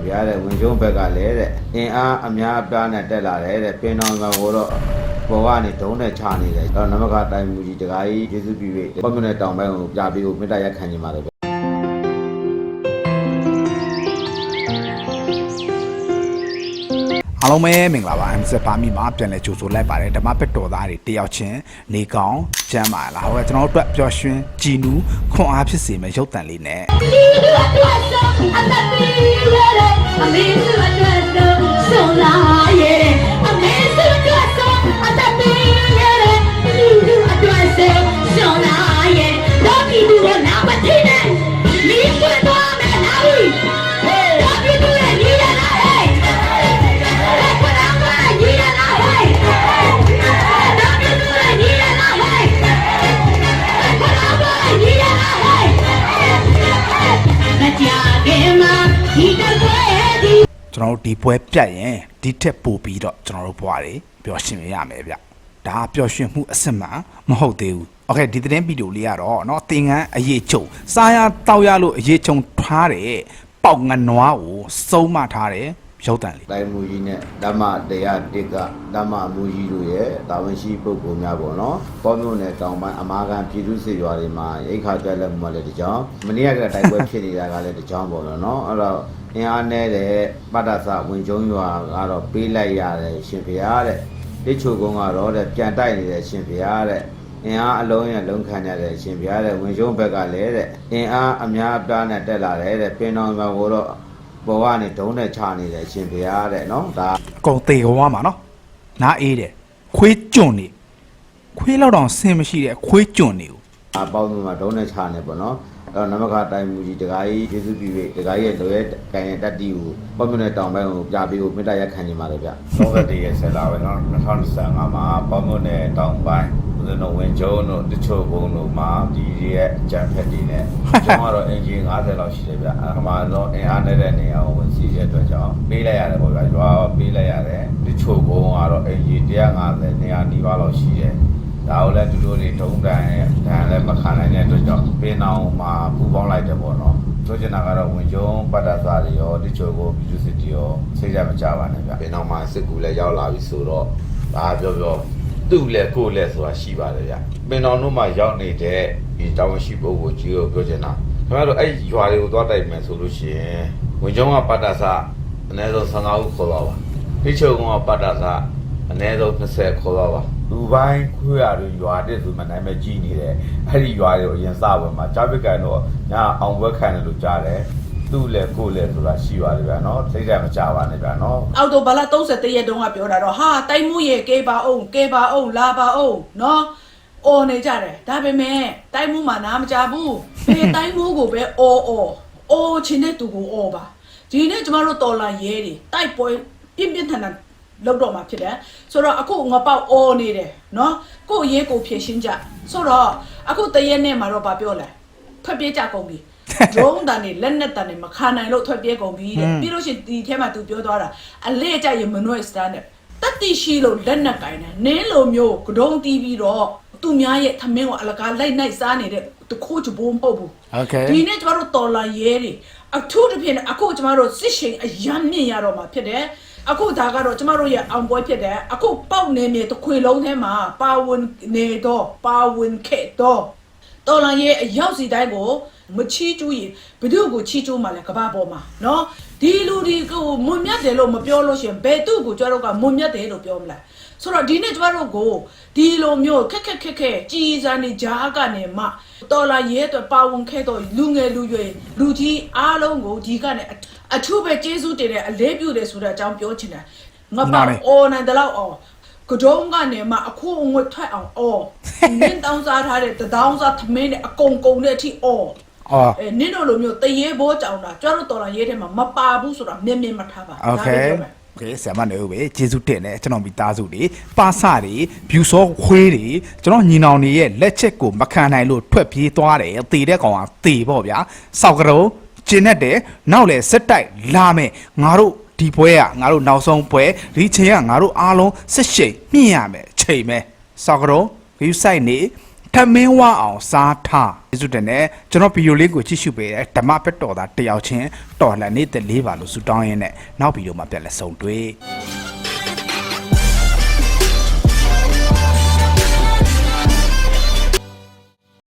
ရှင်ပြားတဲ့ဝင်ကျုံဘက်ကလည်းတဲ့အင်အားအများအပြားနဲ့တက်လာတယ်တဲ့ပင်တော်ကကိုတော့ဘောကနေဒုံးနဲ့ချနေတယ်တော့နမကတိုင်မူကြီးတကားကြီးကျေးဇူးပြုပြီးပေါ့မြနဲ့တောင်ပိုင်းကိုပြပြီးကိုမေတ္တာရက်ခံနေပါတယ်ဗျ အားလုံးပဲမင်္ဂလာပါ MZ ပါမီမှာပြန်လဲကြိုဆိုလိုက်ပါတယ်ဓမ္မပက်တော်သားတွေတယောက်ချင်းနေကောင်းကျမ်းပါလားဟိုကကျွန်တော်တို့အတွက်ပျော်ရွှင်ကြည်နူးခွန်အားဖြစ်စေမယ့်ရုပ်တံလေးနဲ့ ကျွန်တော်တို့ဒီပွဲပြတ်ရင်ဒီထက်ပိုပြီးတော့ကျွန်တော်တို့ဘွားတွေပျော်ရွှင်ရမယ်ဗျဒါကပျော်ရွှင်မှုအစစ်မှန်မဟုတ်သေးဘူးโอเคဒီသတင်းဗီဒီယိုလေးကတော့เนาะသင်္ကန်းအရေးချုံစားရတောက်ရလို့အရေးချုံထားတယ်ပေါက်ငနွားကိုစုံမထားတယ်ရုပ်တံလေး တိုင်မူကြီးနဲ့ဓမ္မတရားတစ်ကဓမ္မမူကြီးတို့ရဲ့တာဝန်ရှိပုဂ္ဂိုလ်များပေါ့နော်။ပေါ်မြို့နယ်တောင်ပိုင်းအမာခံပြည်သူစစ်ရွာတွေမှာရိတ်ခါကြက်လက်မှုမှလည်းတကြောင်မနေ့ကတည်းကတိုက်ပွဲဖြစ်နေတာကလည်းတကြောင်ပေါ့နော်။အဲ့တော့ အင်အားနဲ့တဲ့ပတ္တသဝင်ကျုံရွာကတော့ပေးလိုက်ရတယ်ရှင်ဖေရတဲ့။တိချိုကုန်းကတော့တဲ့ပြန်တိုက်နေတဲ့ရှင်ဖေရတဲ့အင်အားအလုံးရဲ့လုံးခံရတဲ့ရှင်ဖေရတဲ့ဝင်ကျုံဘက်ကလည်းတဲ့အင်အားအများအပြားနဲ့တက်လာတယ်တဲ့ပင်တော်ကကိုတော့ဘောကနေဒုံးနဲ့ချနေတယ်ရှင်ဖေရတဲ့နော်ဒါအကုန်သေသွားမှာနော်နားအေးတယ်ခွေးကျွန့်နေခွေးလောက်တောင်ဆင်းမရှိတဲ့ခွေးကျွန့်နေကိုအပေါင်းစုမှာဒုံးနဲ့ချနေပေါ့နော် အဲ့တော့နမခတိုင်မူကြီးတကားကြီးကျေးဇူးပြုပြီးတကားကြီးရဲ့လိုရဲ့ကန်ရဲ့တက်တီကိုပေါ့မြနဲ့တောင်ပိုင်းကိုပြပြီးကိုမေတ္တာရက်ခံနေပါတယ်ဗျ31ရက်ဆက်လာပဲနော်2025မှာပေါ့မြနဲ့တောင်ပိုင်းဦးဇင်းတို့ဝင်ကျုံတို့တချို့ဘုံတို့မှာဒီရဲ့အကြံဖက်တွေနဲ့ကျွန်တော်ကတော့အင်ဂျင်90လောက်ရှိတယ်ဗျအဲ့ဒါမှတော့အင်အားနေတဲ့နေရာကိုဝင်စီးတဲ့အတွက်ကြောင့်ပေးလိုက်ရတယ်ပေါ့ဗျာရွာပေးလိုက်ရတယ်တချို့ဘုံကတော့အင်ဂျင်150နေရာနီးပါးလောက်ရှိတယ် ဒါကိုလည်းသူတို့တွေဒုံတန်ရဲ့တန်လည်းမခံနိုင်တဲ့အတွက်ကြောင့်ပင်အောင်မှာပူပေါင်းလိုက်တယ်ပေါ့နော်ဆိုချင်တာကတော့ဝင်ကျုံပတ်တာစာတွေရောတိချိုကိုပြည်သူစစ်တီရောစိတ်ကြမကြပါနဲ့ဗျပင်အောင်မှာစစ်ကူလည်းရောက်လာပြီဆိုတော့ဒါပြောပြောသူ့လည်းကိုယ်လည်းဆိုတာရှိပါတယ်ဗျပင်အောင်တို့မှာရောက်နေတဲ့ဒီတာဝန်ရှိပုဂ္ဂိုလ်ကြီးကိုပြောချင်တာခင်ဗျားတို့အဲ့ရွာတွေကိုသွားတိုက်မယ်ဆိုလို့ရှိရင်ဝင်ကျုံကပတ်တာစာအနည်းဆုံး15ဦးခေါ်ပါပါတိချိုကပတ်တာစာအနည်းဆုံး20ခေါ်တော့ပါ လူပိုင်းခွေးရတွေရွာတဲ့ဆိုမှနိုင်မဲ့ကြီးနေတယ်အဲ့ဒီရွာတွေကိုအရင်စဝင်မှာကြားပစ်ကန်တော့ညာအောင်ဘွက်ခံတယ်လို့ကြားတယ်သူ့လည်းကိုယ်လည်းဆိုတာရှိပါတယ်ဗျာနော်စိတ်ဓာတ်မကြပါနဲ့ဗျာနော်အောက်တိုဘာလ31ရက်တုန်းကပြောတာတော့ဟာတိုက်မှုရဲ့ကေပါအောင်ကေပါအောင်လာပါအောင်နော်အော်နေကြတယ်ဒါပေမဲ့တိုက်မှုမှာနားမကြဘူးဘယ်တိုက်မှုကိုပဲအော်အော်အော်ချင်းတဲ့သူကိုအော်ပါဒီနေ့ကျမတို့တော်လာရဲတွေတိုက်ပွဲပြင်းပြင်းထန်ထန် လောက်တော့မှာဖြစ်တယ်ဆိုတော့အခုငပေါက်အော်နေတယ်နော်ကို့အရေးကိုဖြည့်ရှင်းကြဆိုတော့အခုတရက်နဲ့မှာတော့ဗာပြောလဲထွက်ပြေးကြကုန်ပြီဒရုန်းတန်နေလက်နဲ့တန်နေမခံနိုင်လို့ထွက်ပြေးကုန်ပြီတဲ့ပြီးလို့ရှိရင်ဒီထဲမှာ तू ပြောသွားတာအလေးကြရင်မနှွဲ့စတန်းတဲ့တတိရှိလို့လက်နဲ့ကင်တယ်နင်းလိုမျိုးကဒုံတီးပြီးတော့သူများရဲ့သမင်းကိုအလကားလိုက်နိုင်စားနေတဲ့တခိုးချဘုံပုတ်ဘူးဒီနေ့ကျမတို့တော်လာရဲတွေအထူးသဖြင့်အခုကျမတို့စစ်ရှင်အရမ်းမြင့်ရတော့မှာဖြစ်တယ် အခုဒါကတော့ကျမတို့ရဲ့အောင်ပွဲဖြစ်တယ်အခုပေါက်နေမြေတစ်ခွေလုံးထဲမှာပါဝင်နေတော့ပါဝင်ခဲ့တော့တော်လန်ရဲ့အရောက်စီတိုင်းကိုမချီးကျူးရင်ဘယ်သူကိုချီးကျူးမှလဲကဘာပေါ်မှာနော်ဒီလူဒီကိုမွန်မြတ်တယ်လို့မပြောလို့ရှရင်ဘယ်သူကိုကြွားတော့ကမွန်မြတ်တယ်လို့ပြောမလား ဆိုတော့ဒီနေ့ကျမတို့ကိုဒီလိုမျိုးခက်ခက်ခက်ခက်ကြီးစန်းနေကြားကနေမှတော်လာရဲအတွက်ပါဝင်ခဲ့တော့လူငယ်လူရွယ်လူကြီးအားလုံးကိုဒီကနေအထူးပဲကျေးဇူးတင်တဲ့အလေးပြုတယ်ဆိုတဲ့အကြောင်းပြောချင်တာငါပါအော်နိုင်တယ်လို့အော်ကဒုံကနေမှအခုငွေထွက်အောင်အော်နင်းတောင်းစားထားတဲ့တဒေါင်းစားသမင်းနဲ့အကုန်ကုန်တဲ့အထိအော်အော်အဲနင်းတို့လိုမျိုးတရေဘောကြောင်တာကျွတ်တော်တော်ရဲထဲမှာမပါဘူးဆိုတာမြင်မြင်မှထားပါဒါပဲပြောမယ် ကဲဆရာမနေဦးပဲကျေးဇူးတင်တယ်ကျွန်တော်မိသားစုတွေပါစတွေဗျူစောခွေးတွေကျွန်တော်ညီနောင်တွေရဲ့လက်ချက်ကိုမခံနိုင်လို့ထွက်ပြေးသွားတယ်တေတဲ့ကောင်ကတေပေါ့ဗျာစောက်ကတော့ကျင်တတ်တယ်နောက်လေစက်တိုက်လာမယ်ငါတို့ဒီပွဲကငါတို့နောက်ဆုံးပွဲဒီချိန်ကငါတို့အားလုံးစစ်ရှိန်မြင့်ရမယ်ချိန်မယ်စောက်ကတော့ view site နေ ထမင်းဝအောင်စားထားကျေးဇူးတင်တယ်ကျွန်တော်ဗီဒီယိုလေးကိုကြည့်ရှုပေးတဲ့ဓမ္မဘက်တော်သားတယောက်ချင်းတော်လှန်နေတဲ့လေးပါလို့ဆုတောင်းရင်းနဲ့နောက်ဗီဒီယိုမှာပြန်လည်ဆုံတွေ့